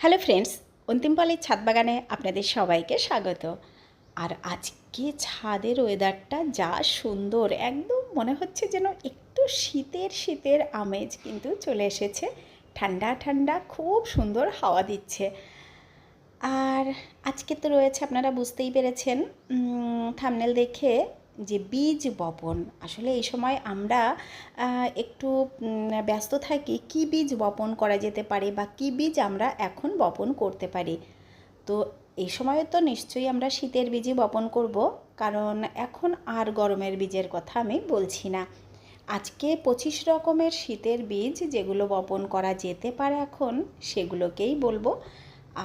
Hello friends, অন্তিমপালের ছাদ বাগানে আপনাদের সবাইকে স্বাগত। আর আজকে ছাদের ওয়েদারটা যা সুন্দর, একদম মনে হচ্ছে যেন একটু শীতের শীতের আমেজ কিন্তু চলে এসেছে। ঠান্ডা ঠান্ডা, খুব সুন্দর হাওয়া দিচ্ছে। আর আজকে তো রয়েছে, আপনারা বুঝতেই পেরেছেন থামনেল দেখে যে বীজ বপন, আসলে এই সময় আমরা একটু ব্যস্ত থাকি, কি বীজ বপন করা যেতে পারে বা কি বীজ আমরা এখন বপন করতে পারি? তো এই সময়ে তো নিশ্চয়ই আমরা শীতের বীজই বপন করব, কারণ এখন আর গরমের বীজের কথা আমি বলছি না। আজকে পঁচিশ রকমের শীতের বীজ যেগুলো বপন করা যেতে পারে এখন, সেগুলোকেই বলব।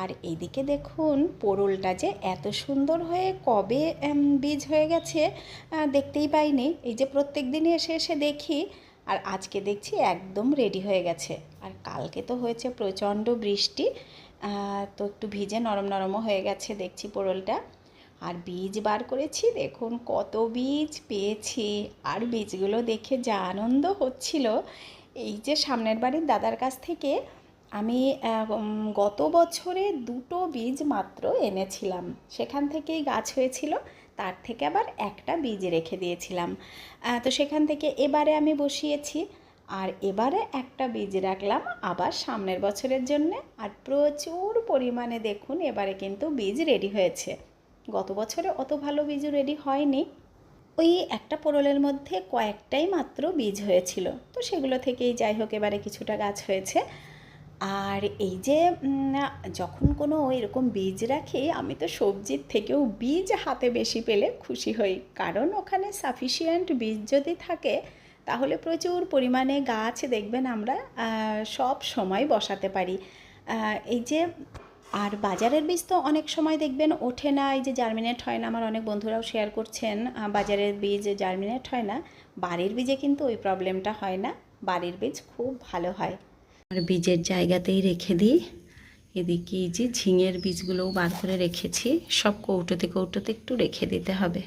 আর এদিকে দেখুন পোড়লটা যে এত সুন্দর হয়ে কবে বীজ হয়ে গেছে দেখতেই পাইনি। এই যে প্রত্যেক দিনই এসে এসে দেখি, আর আজকে দেখছি একদম রেডি হয়ে গেছে। আর কালকে তো হয়েছে প্রচণ্ড বৃষ্টি তো একটু ভিজে নরম নরমও হয়ে গেছে দেখছি পোড়লটা আর বীজ বার করেছি, দেখুন কত বীজ পেয়েছি। আর বীজগুলো দেখে যা আনন্দ হচ্ছিল। এই যে সামনের বাড়ির দাদার কাছ থেকে আমি গত বছরে দুটো বীজ মাত্র এনেছিলাম। সেখান থেকেই গাছ হয়েছিল, তার থেকে আবার একটা বীজ রেখে দিয়েছিলাম। তো সেখান থেকে এবারে আমি বসিয়েছি, আর এবারে একটা বীজ রাখলাম আবার সামনের বছরের জন্য। আর প্রচুর পরিমাণে দেখুন, এবারে কিন্তু বীজ রেডি হয়েছে। গত বছরে অত ভালো বীজ রেডি হয়নি। ওই একটা পোড়লের মধ্যে কয়েকটাই মাত্র বীজ হয়েছিল। তো সেগুলো থেকেই যাই হোক, এবারে কিছুটা গাছ হয়েছে। আর এই যে যখন কোনো এরকম বীজ রাখি, আমি তো সবজির থেকেও বীজ হাতে বেশি পেলে খুশি হই। কারণ ওখানে সাফিসিয়েন্ট বীজ যদি থাকে, তাহলে প্রচুর পরিমাণে গাছ দেখবেন আমরা সব সময় বসাতে পারি। এই যে, আর বাজারের বীজ তো অনেক সময় দেখবেন ওঠে না, এই যে জার্মিনেট হয় না, আমার অনেক বন্ধুরাও শেয়ার করছেন বাজারের বীজ জার্মিনেট হয় না। বাড়ির বীজে কিন্তু ওই প্রবলেমটা হয় না, বাড়ির বীজ খুব ভালো হয়। আর বীজের জায়গাতেই রেখে দিই। এদিকে এই যে ঝিঙের বীজগুলোও বার করে রেখেছি। সব কৌটোতে কৌটোতে একটু রেখে দিতে হবে।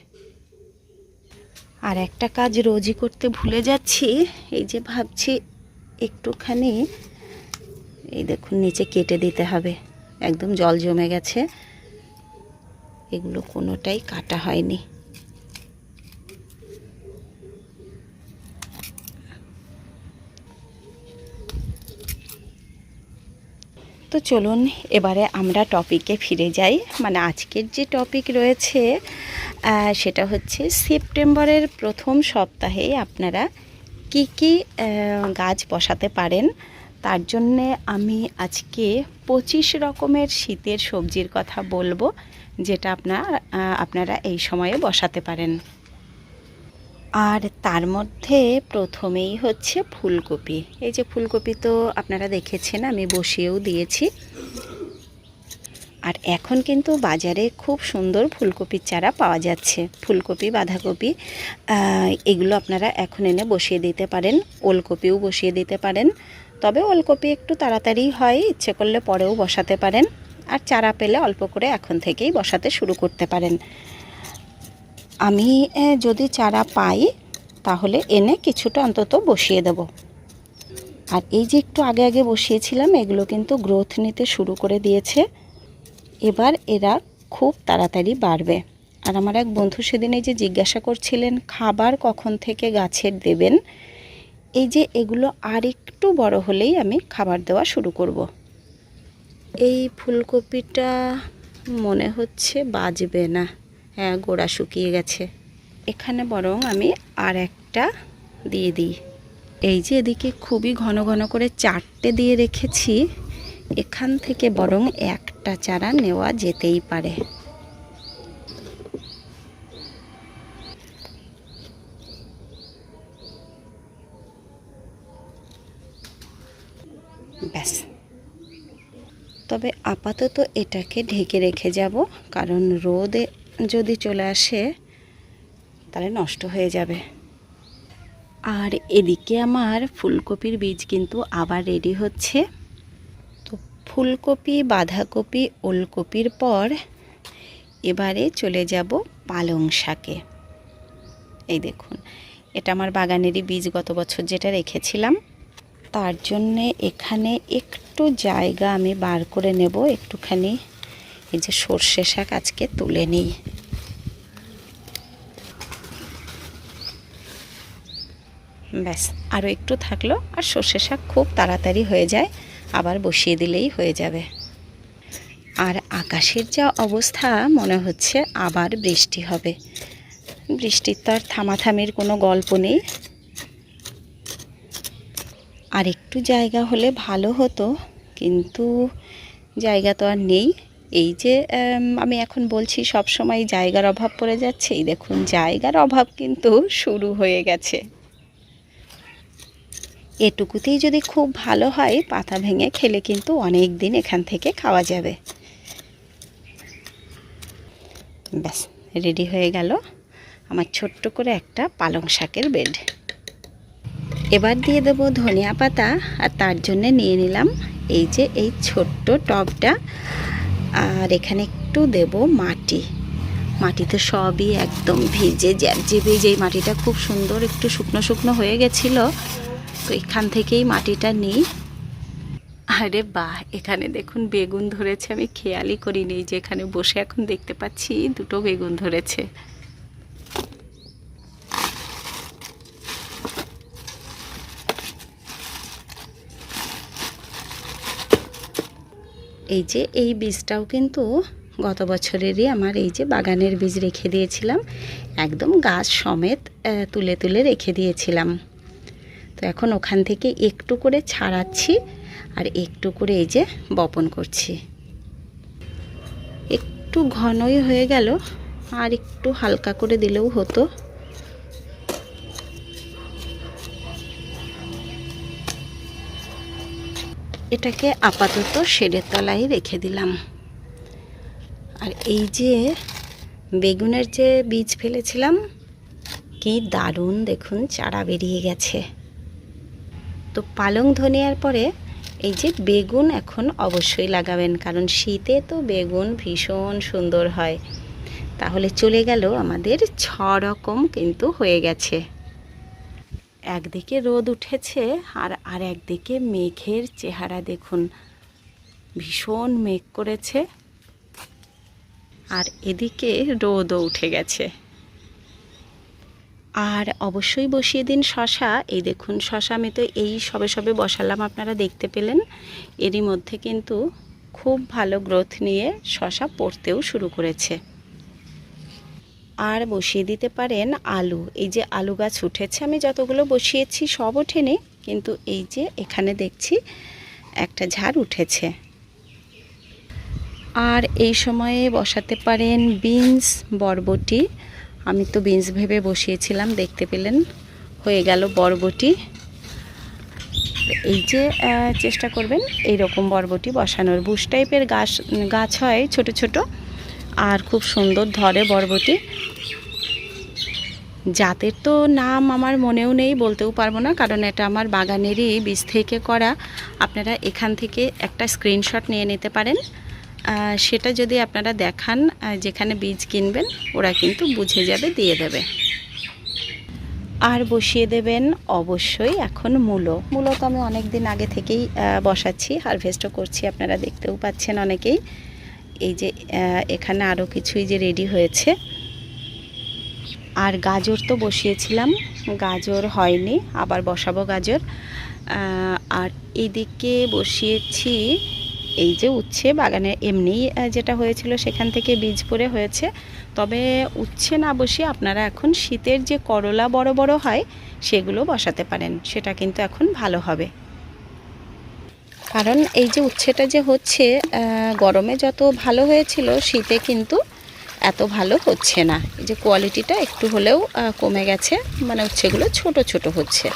আর একটা কাজ রোজই করতে ভুলে যাচ্ছি। এই যে ভাবছি একটুখানি, এই দেখুন, নিচে কেটে দিতে হবে। একদম জল জমে গেছে। এগুলো কোনোটাই কাটা হয়নি। তো চলুন এবারে আমরা টপিকে ফিরে যাই। মানে আজকের যে টপিক রয়েছে সেটা হচ্ছে সেপ্টেম্বরের প্রথম সপ্তাহে আপনারা কি কি গাছ বসাতে পারেন। তার জন্যে আমি আজকে পঁচিশ রকমের শীতের সবজির কথা বলব, যেটা আপনার আপনারা এই সময়ে বসাতে পারেন। আর তার মধ্যে প্রথমেই হচ্ছে ফুলকপি। এই যে ফুলকপি তো আপনারা দেখেছেন, আমি বসিয়েও দিয়েছি। আর এখন কিন্তু বাজারে খুব সুন্দর ফুলকপির চারা পাওয়া যাচ্ছে। ফুলকপি, বাঁধাকপি এগুলো আপনারা এখন এনে বসিয়ে দিতে পারেন। ওলকপিও বসিয়ে দিতে পারেন। তবে ওলকপি একটু তাড়াতাড়ি হয়, ইচ্ছে করলে পরেও বসাতে পারেন। আর চারা পেলে অল্প করে এখন থেকেই বসাতে শুরু করতে পারেন। আমি যদি চারা পাই, তাহলে এনে কিছুটা অন্তত বসিয়ে দেব। আর এই যে একটু আগে আগে বসিয়েছিলাম, এগুলো কিন্তু গ্রোথ নিতে শুরু করে দিয়েছে। এবার এরা খুব তাড়াতাড়ি বাড়বে। আর আমার এক বন্ধু সেদিন এই যে জিজ্ঞাসা করছিলেন, খাবার কখন থেকে গাছের দেবেন? এই যে এগুলো আর একটু বড় হলেই আমি খাবার দেওয়া শুরু করব। এই ফুলকপিটা মনে হচ্ছে বাজবে না। গোড়া শুকিয়ে গেছে। এখানে বরং আমি আর একটা দিয়ে দিই। এই যে এদিকে খুবই ঘন ঘন করে চারটে দিয়ে রেখেছি, এখান থেকে বরং একটা চারা নেওয়া যেতেই পারে। ব্যাস। তবে আপাতত এটাকে ঢেকে রেখে যাব, কারণ রোদে যদি চলে আসে, তাহলে নষ্ট হয়ে যাবে। আর এদিকে আমার ফুলকপির বীজ কিন্তু আবার রেডি হচ্ছে। তো ফুলকপি, বাঁধাকপি, ওলকপির পর এবারে চলে যাব পালং শাকে। এই দেখুন, এটা আমার বাগানেরই বীজ, গত বছর যেটা রেখেছিলাম। তার জন্যে এখানে একটু জায়গা আমি বার করে নেব, একটুখানি এই যে সর্ষে শাক আজকে তুলে নিই। ব্যাস আরও একটু থাকল আর সর্ষে শাক খুব তাড়াতাড়ি হয়ে যায়, আবার বসিয়ে দিলেই হয়ে যাবে। আর আকাশের যা অবস্থা, মনে হচ্ছে আবার বৃষ্টি হবে। বৃষ্টির তো আর থামাথামির কোনো গল্প নেই। আর একটু জায়গা হলে ভালো হতো, কিন্তু জায়গা তো আর নেই। এই যে আমি এখন বলছি সব সময় জায়গার অভাব পড়ে যাচ্ছে। এই দেখুন, জায়গার অভাব কিন্তু শুরু হয়ে গেছে। এটুকুতেই যদি খুব ভালো হয়, পাতা ভেঙে খেলে কিন্তু অনেক দিন এখান থেকে খাওয়া যাবে। ব্যাস, রেডি হয়ে গেল আমার ছোট্ট করে একটা পালং শাকের বেড। এবার দিয়ে দেবো ধনিয়া পাতা, আর তার জন্য নিয়ে নিলাম এই যে, এই ছোট্ট টবটা। আর এখানে একটু দেব মাটি। মাটিতে সবই একদম ভিজে জ্যাবজেবে যেই মাটিটা খুব সুন্দর, একটু শুকনো শুকনো হয়ে গেছিল। তো এখান থেকেই মাটিটা নিই। আরে বাহ, এখানে দেখুন বেগুন ধরেছে, আমি খেয়ালই করিনি যে এখানে বসে এখন দেখতে পাচ্ছি দুটো বেগুন ধরেছে। এই যে এই বীজটাও কিন্তু গত বছরেরই আমার এই যে বাগানের বীজ রেখে দিয়েছিলাম। একদম গাছ সমেত তুলে তুলে রেখে দিয়েছিলাম। তো এখন ওখান থেকে একটু করে ছাড়াচ্ছি আর একটু করে এই যে বপন করছি। একটু ঘনই হয়ে গেল, আর একটু হালকা করে দিলেও হতো। এটাকে আপাতত শেডের তলায় রেখে দিলাম। আর এই যে বেগুনের যে বীজ ফেলেছিলাম, কি দারুণ দেখুন চারা বেরিয়ে গেছে। তো পালং ধনিয়ার পরে এই যে বেগুন এখন অবশ্যই লাগাবেন, কারণ শীতে তো বেগুন ভীষণ সুন্দর হয়। তাহলে চলে গেল আমাদের ছ রকম কিন্তু হয়ে গেছে। একদিকে রোদ উঠেছে আর আর একদিকে মেঘের চেহারা দেখুন। ভীষণ মেঘ করেছে আর এদিকে রোদও উঠে গেছে। আর অবশ্যই বসিয়ে দিন শশা। এই দেখুন, শশা আমি তো এই সবে সবে বসালাম, আপনারা দেখতে পেলেন। এরই মধ্যে কিন্তু খুব ভালো গ্রোথ নিয়ে শশা পড়তেও শুরু করেছে। আর বসিয়ে দিতে পারেন আলু। এই যে আলু গাছ উঠেছে, আমি যতগুলো বসিয়েছি সব ওঠেনি, কিন্তু এই যে এখানে দেখছি একটা ঝাড় উঠেছে। আর এই সময়ে বসাতে পারেন বিনস, বরবটি। আমি তো বিনস ভেবে বসিয়েছিলাম, দেখতে পেলেন, হয়ে গেল বরবটি। এই যে চেষ্টা করবেন এই রকম বরবটি বসানোর। বুশ টাইপের গাছ গাছ হয় ছোট ছোট, আর খুব সুন্দর ধরে বরবটি। জাতের তো নাম আমার মনেও নেই, বলতেও পারব না, কারণ এটা আমার বাগানেরই বীজ থেকে করা। আপনারা এখান থেকে একটা স্ক্রিনশট নিয়ে নিতে পারেন। সেটা যদি আপনারা দেখান যেখানে বীজ কিনবেন, ওরা কিন্তু বুঝে যাবে, দিয়ে দেবে। আর বসিয়ে দেবেন অবশ্যই এখন মূলো। মূলো তো আমি অনেক দিন আগে থেকেই বসাচ্ছি হারভেস্টও করছি, আপনারা দেখতেও পাচ্ছেন অনেকেই। এই যে এখানে আরও কিছুই যে রেডি হয়েছে। আর গাজর তো বসিয়েছিলাম। গাজর হয়নি, আবার বসাবো গাজর। আর এদিকে বসিয়েছি এই যে উচ্ছে বাগানে। এমনি যেটা হয়েছিল সেখান থেকে বীজ পড়ে হয়েছে। তবে উচ্ছে না বসিয়ে আপনারা এখন শীতের যে করলা বড় বড় হয়, সেগুলো বসাতে পারেন। সেটা কিন্তু এখন ভালো হবে। কারণ এই যে উচ্ছেটা যে হচ্ছে গরমে যত ভালো হয়েছিল, শীতে কিন্তু এত ভালো হচ্ছে না। এই যে কোয়ালিটিটা একটু হলেও কমে গেছে মানে উচ্ছেগুলো ছোট ছোট হচ্ছে।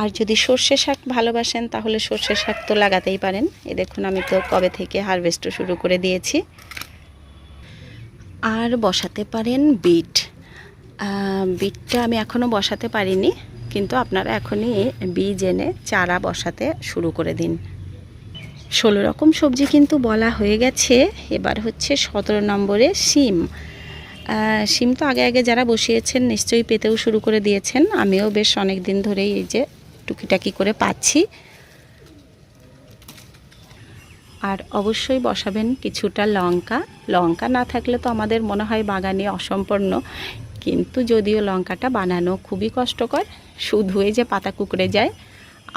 আর যদি সর্ষে শাক ভালোবাসেন, তাহলে সর্ষে শাক তো লাগাতেই পারেন। এ দেখুন, আমি তো কবে থেকে হারভেস্টও শুরু করে দিয়েছি। আর বসাতে পারেন বিট। বিটটা আমি এখনও বসাতে পারিনি, কিন্তু আপনারা এখনই বীজ এনে চারা বসাতে শুরু করে দিন। ষোলো রকম সবজি কিন্তু বলা হয়ে গেছে। এবার হচ্ছে সতেরো নম্বরে শিম। শিম তো আগে আগে যারা বসিয়েছেন নিশ্চয়ই পেতেও শুরু করে দিয়েছেন। আমিও বেশ অনেক দিন ধরেই এই যে টুকিটাকি করে পাচ্ছি। আর অবশ্যই বসাবেন কিছুটা লঙ্কা। লঙ্কা না থাকলে তো আমাদের মনে হয় বাগানে অসম্পূর্ণ। কিন্তু যদিও লঙ্কাটা বানানো খুবই কষ্টকর, শুধু যে পাতা কুকড়ে যায়,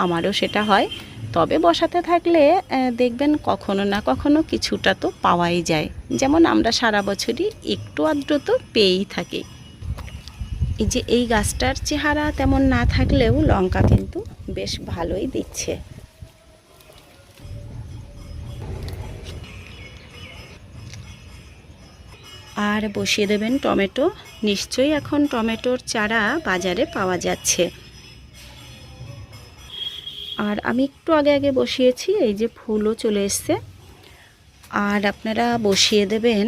আমারও সেটা হয়। তবে বসাতে থাকলে দেখবেন কখনো না কখনো কিছুটা তো পাওয়াই যায়। যেমন আমরা সারা বছরই একটু আদ্র তো পেয়েই থাকি। এই যে এই গাছটার চেহারা তেমন না থাকলেও লঙ্কা কিন্তু বেশ ভালোই দিচ্ছে। আর বসিয়ে দেবেন টমেটো। নিশ্চয়ই এখন টমেটোর চারা বাজারে পাওয়া যাচ্ছে। আর আমি একটু আগে আগে বসিয়েছি, এই যে ফুলও চলে এসছে। আর আপনারা বসিয়ে দেবেন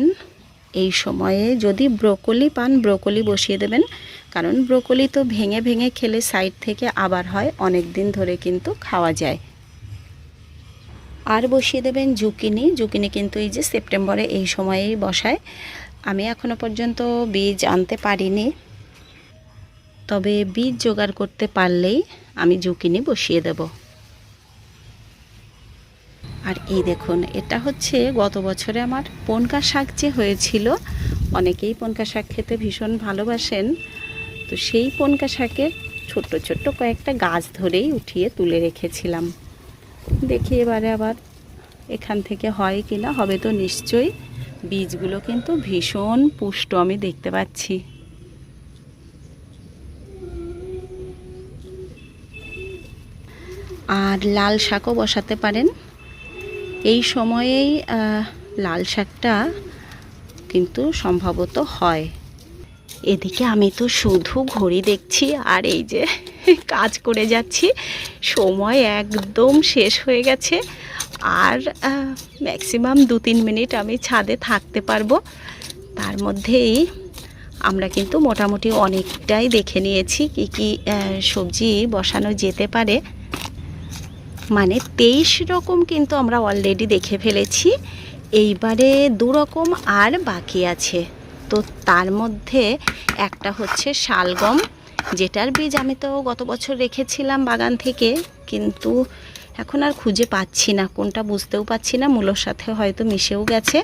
এই সময়ে যদি ব্রোকলি পান, ব্রোকলি বসিয়ে দেবেন। কারণ ব্রোকলি তো ভেঙে ভেঙে খেলে সাইড থেকে আবার হয় অনেক দিন ধরে কিন্তু খাওয়া যায়। আর বসিয়ে দেবেন জুকিনি। জুকিনি কিন্তু এই যে সেপ্টেম্বরে এই সময়েই বসায়। আমি এখনও পর্যন্ত বীজ আনতে পারিনি। তবে বীজ জোগাড় করতে পারলেই আমি জুকিনি বসিয়ে দেব। আর এই দেখুন, এটা হচ্ছে গত বছরে আমার পনকা শাক যে হয়েছিল, অনেকেই পনকা শাক খেতে ভীষণ ভালোবাসেন। তো সেই পনকা শাকের ছোট্ট ছোট্ট কয়েকটা গাছ ধরেই উঠিয়ে তুলে রেখেছিলাম। দেখি এবারে আবার এখান থেকে হয় কি না, হবে তো নিশ্চয়ই। বীজগুলো কিন্তু ভীষণ পুষ্ট, আমি দেখতে পাচ্ছি। আর লাল শাকও বসাতে পারেন। এই সময়েই লাল শাকটা কিন্তু সম্ভবত হয়। এদিকে আমি তো শুধু ঘড়ি দেখছি আর এই যে কাজ করে যাচ্ছি, সময় একদম শেষ হয়ে গেছে। আর ম্যাক্সিমাম দু তিন মিনিট আমি ছাদে থাকতে পারব। তার মধ্যেই আমরা কিন্তু মোটামুটি অনেকটাই দেখে নিয়েছি কি কি সবজি বসানো যেতে পারে। মানে তেইশ রকম কিন্তু আমরা অলরেডি দেখে ফেলেছি। এইবারে দু রকম আর বাকি আছে। তো তার মধ্যে একটা হচ্ছে শালগম, যেটার বীজ আমি তো গত বছর রেখেছিলাম বাগান থেকে, কিন্তু এখন আর খুঁজে পাচ্ছি না। কোনটা বুঝতেও পাচ্ছি না, মূলোর সাথে হয়তো মিশেও গেছে।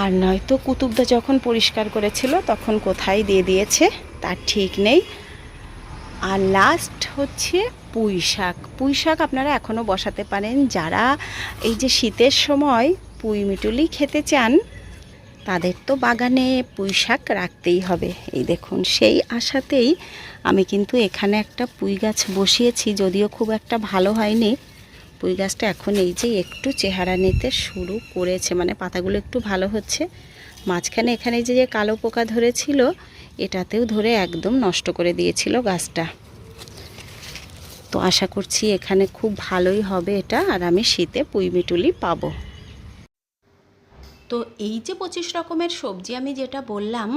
আর নয়তো কুতুবদা যখন পরিষ্কার করেছিল, তখন কোথায় দিয়ে দিয়েছে, তার ঠিক নেই। আর লাস্ট হচ্ছে পুঁই শাক পুঁই শাক আপনারা এখনও বসাতে পারেন। যারা এই যে শীতের সময় পুঁই মিটুলি খেতে চান, তাদের তো বাগানে পুঁই শাক রাখতেই হবে। এই দেখুন, সেই আশাতেই আমি কিন্তু এখানে একটা পুঁই গাছ বসিয়েছি, যদিও খুব একটা ভালো হয়নি। পুঁই গাছটা এখন এই যে একটু চেহারা নিতে শুরু করেছে মানে পাতাগুলো একটু ভালো হচ্ছে। মাঝখানে এখানে যে যে কালো পোকা ধরেছিল, এটাতেও ধরে একদম নষ্ট করে দিয়েছিল গাছটা। তো আশা করছি এখানে খুব ভালোই হবে এটা, আর আমি শীতে পুঁই মিটুলি পাবো। তো এই যে পঁচিশ রকমের সবজি আমি যেটা বললাম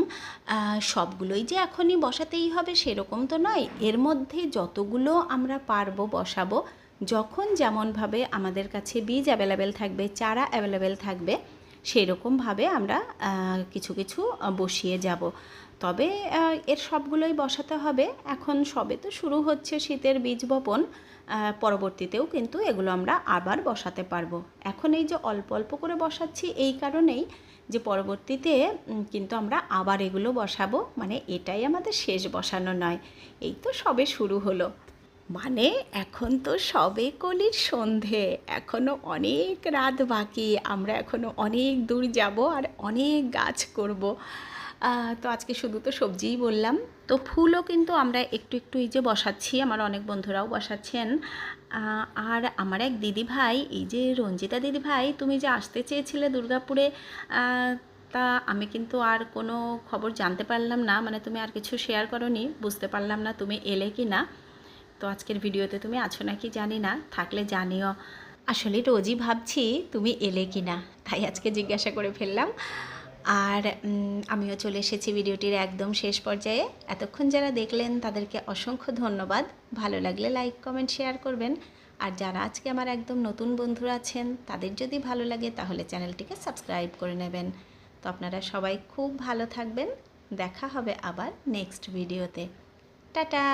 সবগুলোই যে এখনই বসাতেই হবে সেরকম তো নয়। এর মধ্যে যতগুলো আমরা পারব বসাবো, যখন যেমনভাবে আমাদের কাছে বীজ অ্যাভেলেবেল থাকবে, চারা অ্যাভেলেবেল থাকবে সেরকমভাবে আমরা কিছু কিছু বসিয়ে যাব। তবে এর সবগুলোই বসাতে হবে। এখন সবে তো শুরু হচ্ছে শীতের বীজ বপন পরবর্তীতেও কিন্তু এগুলো আমরা আবার বসাতে পারব। এখন এই যে অল্প অল্প করে বসাচ্ছি, এই কারণেই যে পরবর্তীতে কিন্তু আমরা আবার এগুলো বসাবো। মানে এটাই আমাদের শেষ বসানো নয়। এই তো সবে শুরু হলো। মানে এখন তো সবে কলির সন্ধে, এখনও অনেক রাত বাকি, আমরা এখনও অনেক দূর যাব আর অনেক গাছ করব। তো আজকে শুধু তো সবজিই বললাম। তো ফুলও কিন্তু আমরা একটু একটু এই যে বসাচ্ছি, আমার অনেক বন্ধুরাও বসাচ্ছেন। আর আমার এক দিদি ভাই এই যে রঞ্জিতা দিদি ভাই তুমি যে আসতে চেয়েছিলে দুর্গাপুরে তা আমি কিন্তু আর কোনো খবর জানতে পারলাম না মানে তুমি আর কিছু শেয়ার করনি, বুঝতে পারলাম না তুমি এলে কি না আজকের ভিডিওতে তুমি আছো নাকি জানি না, থাকলে জানিও। আসলে রোজই ভাবছি তুমি এলে কি না তাই আজকে জিজ্ঞাসা করে ফেললাম। আর আমিও চলে এসেছি ভিডিওটির একদম শেষ পর্যায়ে। এতক্ষণ যারা দেখলেন, তাদেরকে অসংখ্য ধন্যবাদ। ভালো লাগলে লাইক, কমেন্ট, শেয়ার করবেন। আর যারা আজকে আমার একদম নতুন বন্ধুরা আছেন, তাদের যদি ভালো লাগে, তাহলে চ্যানেলটিকে সাবস্ক্রাইব করে নেবেন। তো আপনারা সবাই খুব ভালো থাকবেন। দেখা হবে আবার নেক্সট ভিডিওতে। টাটা!